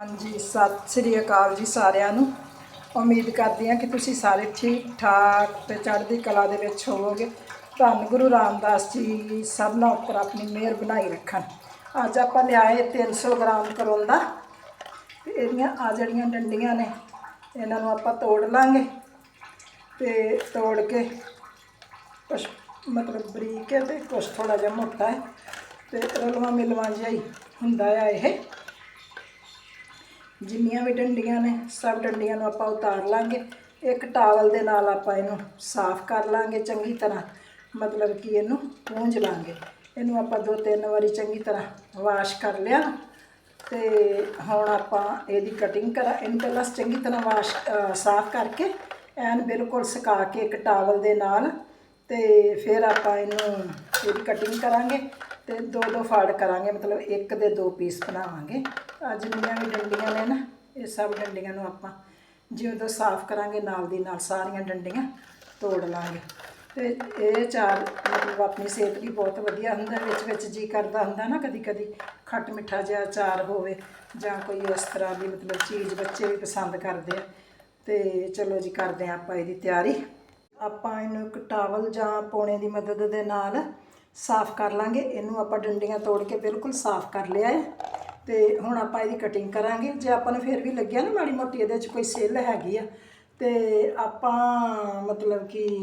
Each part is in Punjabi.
ਹਾਂਜੀ, ਸਤਿ ਸ੍ਰੀ ਅਕਾਲ ਜੀ ਸਾਰਿਆਂ ਨੂੰ। ਉਮੀਦ ਕਰਦੀ ਹਾਂ ਕਿ ਤੁਸੀਂ ਸਾਰੇ ਠੀਕ ਠਾਕ ਤੇ ਚੜ੍ਹਦੀ ਕਲਾ ਦੇ ਵਿੱਚ ਹੋਵੋਗੇ। ਧੰਨ ਗੁਰੂ ਰਾਮਦਾਸ ਜੀ, ਸਭਨਾਂ ਉੱਪਰ ਆਪਣੀ ਮਿਹਰ ਬਣਾਈ ਰੱਖਣ। ਅੱਜ ਆਪਾਂ ਲਿਆਏ 300 ਗ੍ਰਾਮ ਕਰੋਂਦਾ। ਤੇ ਇਹਦੀਆਂ ਆ ਜਿਹੜੀਆਂ ਡੰਡੀਆਂ ਨੇ, ਇਹਨਾਂ ਨੂੰ ਆਪਾਂ ਤੋੜ ਲਾਂਗੇ। ਤੇ ਤੋੜ ਕੇ ਕੁਛ ਮਤਲਬ ਬਰੀਕ ਹੈ ਤੇ ਕੁਛ ਥੋੜਾ ਜਿਹਾ ਮੋਟਾ ਹੈ। ਤੇ ਰਲਵਾ ਮਿਲਵਾ ਜਿਹਾ ਹੀ ਹੁੰਦਾ ਆ ਇਹ। ਜਿੰਨੀਆਂ ਵੀ ਡੰਡੀਆਂ ਨੇ, ਸਭ ਡੰਡੀਆਂ ਨੂੰ ਆਪਾਂ ਉਤਾਰ ਲਾਂਗੇ। ਇੱਕ ਟਾਵਲ ਦੇ ਨਾਲ ਆਪਾਂ ਇਹਨੂੰ ਸਾਫ਼ ਕਰ ਲਾਂਗੇ ਚੰਗੀ ਤਰ੍ਹਾਂ। ਮਤਲਬ ਕਿ ਇਹਨੂੰ ਪੂੰਝ ਲਾਂਗੇ। ਇਹਨੂੰ ਆਪਾਂ ਦੋ ਤਿੰਨ ਵਾਰੀ ਚੰਗੀ ਤਰ੍ਹਾਂ ਵਾਸ਼ ਕਰ ਲਿਆ। ਤੇ ਹੁਣ ਆਪਾਂ ਇਹਦੀ ਕਟਿੰਗ ਕਰਾਂ, ਇਹਨੂੰ ਪਹਿਲਾਂ ਚੰਗੀ ਤਰ੍ਹਾਂ ਵਾਸ਼ ਸਾਫ਼ ਕਰਕੇ ਐਨ ਬਿਲਕੁਲ ਸੁਕਾ ਕੇ ਇੱਕ ਟਾਵਲ ਦੇ ਨਾਲ ਤੇ ਫਿਰ ਆਪਾਂ ਇਹਨੂੰ ਇਹਦੀ ਕਟਿੰਗ ਕਰਾਂਗੇ। ਤੇ ਦੋ ਦੋ ਫਾੜ ਕਰਾਂਗੇ, ਮਤਲਬ ਇੱਕ ਦੇ ਦੋ ਪੀਸ ਬਣਾਵਾਂਗੇ। ਅੱਜ ਜਿੰਨੀਆਂ ਵੀ ਡੰਡੀਆਂ ਨੇ ਨਾ, ਇਹ ਸਭ ਡੰਡੀਆਂ ਨੂੰ ਆਪਾਂ ਜਿਵੇਂ ਤੋਂ ਸਾਫ਼ ਕਰਾਂਗੇ, ਨਾਲ ਦੀ ਨਾਲ ਸਾਰੀਆਂ ਡੰਡੀਆਂ ਤੋੜ ਲਾਂਗੇ। ਤੇ ਇਹ ਚਾਰ ਮਤਲਬ ਆਪਣੀ ਸਿਹਤ ਲਈ ਬਹੁਤ ਵਧੀਆ ਹੁੰਦਾ, ਵਿੱਚ ਵਿੱਚ ਜੀ ਕਰਦਾ ਹੁੰਦਾ ਨਾ ਕਦੀ ਕਦੀ ਖੱਟ ਮਿੱਠਾ ਜਿਹਾ ਅਚਾਰ ਹੋਵੇ, ਜਾਂ ਕੋਈ ਇਸ ਤਰ੍ਹਾਂ ਦੀ ਮਤਲਬ ਚੀਜ਼ ਬੱਚੇ ਵੀ ਪਸੰਦ ਕਰਦੇ ਆ। ਤੇ ਚਲੋ ਜੀ, ਕਰਦੇ ਆ ਆਪਾਂ ਇਹਦੀ ਤਿਆਰੀ। ਆਪਾਂ ਇਹਨੂੰ ਇੱਕ ਟਾਵਲ ਜਾਂ ਪੌਣੇ ਦੀ ਮਦਦ ਦੇ ਨਾਲ ਸਾਫ਼ ਕਰ ਲਾਂਗੇ। ਇਹਨੂੰ ਆਪਾਂ ਡੰਡੀਆਂ ਤੋੜ ਕੇ ਬਿਲਕੁਲ ਸਾਫ਼ ਕਰ ਲਿਆ ਹੈ। ਤੇ ਹੁਣ ਆਪਾਂ ਇਹਦੀ ਕਟਿੰਗ ਕਰਾਂਗੇ। ਜੇ ਆਪਾਂ ਨੂੰ ਫਿਰ ਵੀ ਲੱਗਿਆ ਨਾ ਮਾੜੀ ਮੋਟੀ, ਇਹਦੇ 'ਚ ਕੋਈ ਸੇਲ ਹੈਗੀ ਆ। ਤੇ ਆਪਾਂ ਮਤਲਬ ਕਿ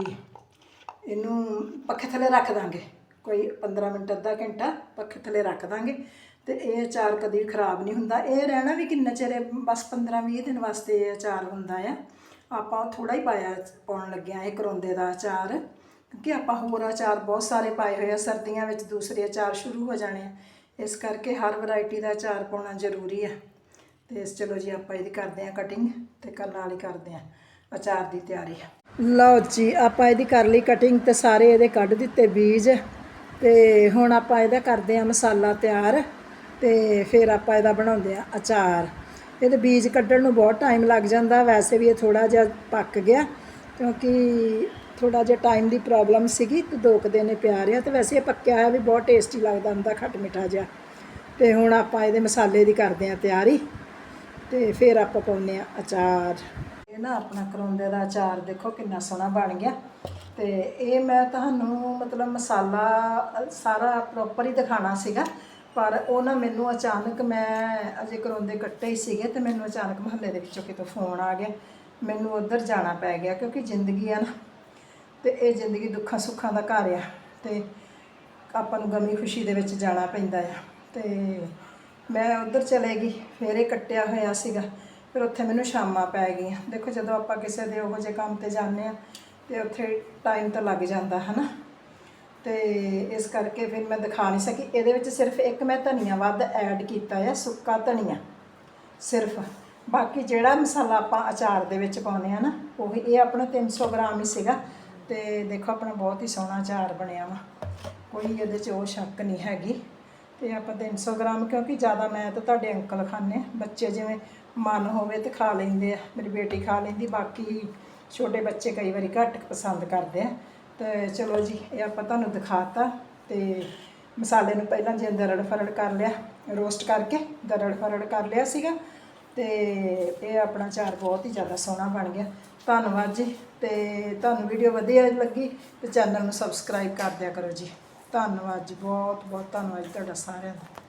ਇਹਨੂੰ ਪੱਖੇ ਥੱਲੇ ਰੱਖ ਦਾਂਗੇ। ਕੋਈ 15 ਮਿੰਟ, ਅੱਧਾ ਘੰਟਾ ਪੱਖੇ ਥੱਲੇ ਰੱਖ ਦਾਂਗੇ। ਤੇ ਇਹ ਅਚਾਰ ਕਦੀ ਖਰਾਬ ਨਹੀਂ ਹੁੰਦਾ। ਇਹ ਰਹਿਣਾ ਵੀ ਕਿੰਨਾ ਚਿਰ, ਬਸ 15-20 ਦਿਨ ਵਾਸਤੇ ਇਹ ਅਚਾਰ ਹੁੰਦਾ ਆ। ਆਪਾਂ ਥੋੜਾ ਹੀ ਪਾਇਆ, ਪਾਉਣ ਲੱਗਿਆ, ਇਹ ਕਰੋਂਦੇ ਦਾ ਅਚਾਰ। ਕਿ ਆਪਾਂ ਹੋਰ ਅਚਾਰ ਬਹੁਤ ਸਾਰੇ ਪਾਏ ਹੋਏ ਆ, ਸਰਦੀਆਂ ਵਿੱਚ ਦੂਸਰੇ ਅਚਾਰ ਸ਼ੁਰੂ ਹੋ ਜਾਣੇ ਆ। ਇਸ ਕਰਕੇ ਹਰ ਵੈਰਾਈਟੀ ਦਾ ਅਚਾਰ ਪਾਉਣਾ ਜ਼ਰੂਰੀ ਆ। ਤੇ ਇਸ ਚਲੋ ਜੀ ਆਪਾਂ ਇਹਦੀ ਕਰਦੇ ਆ ਕਟਿੰਗ ਤੇ ਕੱਲ ਨਾਲ ਹੀ ਕਰਦੇ ਆ ਅਚਾਰ ਦੀ ਤਿਆਰੀ। ਲਓ ਜੀ, ਆਪਾਂ ਇਹਦੀ ਕਰ ਲਈ ਕਟਿੰਗ ਤੇ ਸਾਰੇ ਇਹਦੇ ਕੱਢ ਦਿੱਤੇ ਬੀਜ। ਤੇ ਹੁਣ ਆਪਾਂ ਇਹਦਾ ਕਰਦੇ ਆ ਮਸਾਲਾ ਤਿਆਰ ਤੇ ਫਿਰ ਆਪਾਂ ਇਹਦਾ ਬਣਾਉਂਦੇ ਆ ਅਚਾਰ ਇਹਦੇ ਬੀਜ ਕੱਢਣ ਨੂੰ ਬਹੁਤ ਟਾਈਮ ਲੱਗ ਜਾਂਦਾ, ਵੈਸੇ ਵੀ ਇਹ ਥੋੜਾ ਜਿਹਾ ਪੱਕ ਗਿਆ ਕਿਉਂਕਿ ਥੋੜਾ ਜਿਹਾ ਟਾਈਮ ਦੀ ਪ੍ਰੋਬਲਮ ਸੀਗੀ ਤੇ ਦੋ ਕੁ ਦਿਨ ਇਹ ਪਿਆ ਰਿਹਾ ਤੇ ਵੈਸੇ ਇਹ ਪੱਕਿਆ ਹੋਇਆ ਵੀ ਬਹੁਤ ਟੇਸਟੀ ਲੱਗਦਾ ਹੁੰਦਾ, ਖੱਟ ਮਿੱਠਾ ਜਿਹਾ। ਤੇ ਹੁਣ ਆਪਾਂ ਇਹਦੇ ਮਸਾਲੇ ਦੀ ਕਰਦੇ ਆ ਤਿਆਰੀ ਤੇ ਫਿਰ ਆਪਾਂ ਪਾਉਂਦੇ ਆ ਅਚਾਰ। ਇਹ ਨਾ ਆਪਣਾ ਕਰੌਂਦੇ ਦਾ ਅਚਾਰ ਦੇਖੋ ਕਿੰਨਾ ਸੋਹਣਾ ਬਣ ਗਿਆ ਤੇ ਇਹ ਮੈਂ ਤੁਹਾਨੂੰ ਮਤਲਬ ਮਸਾਲਾ ਸਾਰਾ ਪ੍ਰੋਪਰ ਹੀ ਦਿਖਾਣਾ ਸੀਗਾ, ਪਰ ਉਹ ਨਾ ਮੈਨੂੰ ਅਚਾਨਕ ਮੈਂ ਅਜੇ ਕਰੌਂਦੇ ਕੱਟੇ ਹੀ ਸੀਗੇ ਤੇ ਮੈਨੂੰ ਅਚਾਨਕ ਮਹੱਲੇ ਦੇ ਵਿੱਚੋਂ ਕਿਤੋਂ ਫੋਨ ਆ ਗਿਆ। ਮੈਨੂੰ ਉੱਧਰ ਜਾਣਾ ਪੈ ਗਿਆ ਕਿਉਂਕਿ ਜ਼ਿੰਦਗੀ ਆ ਨਾ। ਤੇ ਇਹ ਜ਼ਿੰਦਗੀ ਦੁੱਖਾਂ ਸੁੱਖਾਂ ਦਾ ਘਰ ਆ ਤੇ ਆਪਾਂ ਨੂੰ ਗਮੀ ਖੁਸ਼ੀ ਦੇ ਵਿੱਚ ਜਾਣਾ ਪੈਂਦਾ ਆ। ਤੇ ਮੈਂ ਉੱਧਰ ਚਲੇ ਗਈ, ਫਿਰ ਇਹ ਕੱਟਿਆ ਹੋਇਆ ਸੀਗਾ, ਫਿਰ ਉੱਥੇ ਮੈਨੂੰ ਸ਼ਾਮਾਂ ਪੈ ਗਈਆਂ। ਦੇਖੋ ਜਦੋਂ ਆਪਾਂ ਕਿਸੇ ਦੇ ਉਹੋ ਜਿਹੇ ਕੰਮ ਤੇ ਜਾਂਦੇ ਆ, ਤੇ ਉੱਥੇ ਟਾਈਮ ਤਾਂ ਲੱਗ ਜਾਂਦਾ, ਹਨਾ? ਤੇ ਇਸ ਕਰਕੇ ਫਿਰ ਮੈਂ ਦਿਖਾ ਨਹੀਂ ਸਕੀ। ਇਹਦੇ ਵਿੱਚ ਸਿਰਫ ਇੱਕ ਮੈਂ ਧਨੀਆ ਵੱਧ ਐਡ ਕੀਤਾ ਆ, ਸੁੱਕਾ ਧਨੀਆ, ਸਿਰਫ। ਬਾਕੀ ਜਿਹੜਾ ਮਸਾਲਾ ਆਪਾਂ ਅਚਾਰ ਦੇ ਵਿੱਚ ਪਾਉਂਦੇ ਆ ਨਾ, ਉਹ, ਇਹ ਆਪਣਾ 300 ਗ੍ਰਾਮ ਹੀ ਸੀਗਾ। ਤੇ ਦੇਖੋ ਆਪਣਾ ਬਹੁਤ ਹੀ ਸੋਹਣਾ ਅਚਾਰ ਬਣਿਆ ਵਾ। ਕੋਈ ਇਹਦੇ 'ਚ ਉਹ ਸ਼ੱਕ ਨਹੀਂ ਹੈਗੀ। ਤੇ ਆਪਾਂ 300 ਗ੍ਰਾਮ, ਕਿਉਂਕਿ ਜ਼ਿਆਦਾ ਮੈਂ ਤਾਂ ਤੁਹਾਡੇ ਅੰਕਲ ਖਾਣੇ ਬੱਚੇ ਜਿਵੇਂ ਮਨ ਹੋਵੇ ਤੇ ਖਾ ਲੈਂਦੇ ਆ। ਮੇਰੀ ਬੇਟੀ ਖਾ ਲੈਂਦੀ, ਬਾਕੀ ਛੋਟੇ ਬੱਚੇ ਕਈ ਵਾਰੀ ਘੱਟ ਪਸੰਦ ਕਰਦੇ ਆ। ਤੇ ਚਲੋ ਜੀ, ਇਹ ਆਪਾਂ ਤੁਹਾਨੂੰ ਦਿਖਾਤਾ ਤੇ ਮਸਾਲੇ ਨੂੰ ਪਹਿਲਾਂ ਜੇ ਦਰੜ ਫਰੜ ਕਰ ਲਿਆ, ਰੋਸਟ ਕਰਕੇ ਦਰੜ ਫਰੜ ਕਰ ਲਿਆ ਸੀਗਾ। ਤੇ ਇਹ ਆਪਣਾ ਚਾਰ ਬਹੁਤ ਹੀ ਜ਼ਿਆਦਾ ਸੋਹਣਾ ਬਣ ਗਿਆ। ਧੰਨਵਾਦ ਜੀ ਤੇ ਤੁਹਾਨੂੰ ਵੀਡੀਓ ਵਧੀਆ ਲੱਗੀ ਤੇ ਚੈਨਲ ਨੂੰ ਸਬਸਕ੍ਰਾਈਬ ਕਰ ਦਿਆ ਕਰੋ ਜੀ। ਧੰਨਵਾਦ ਜੀ ਬਹੁਤ ਬਹੁਤ ਧੰਨਵਾਦ ਜੀ ਤੁਹਾਡਾ ਸਾਰਿਆਂ ਦਾ।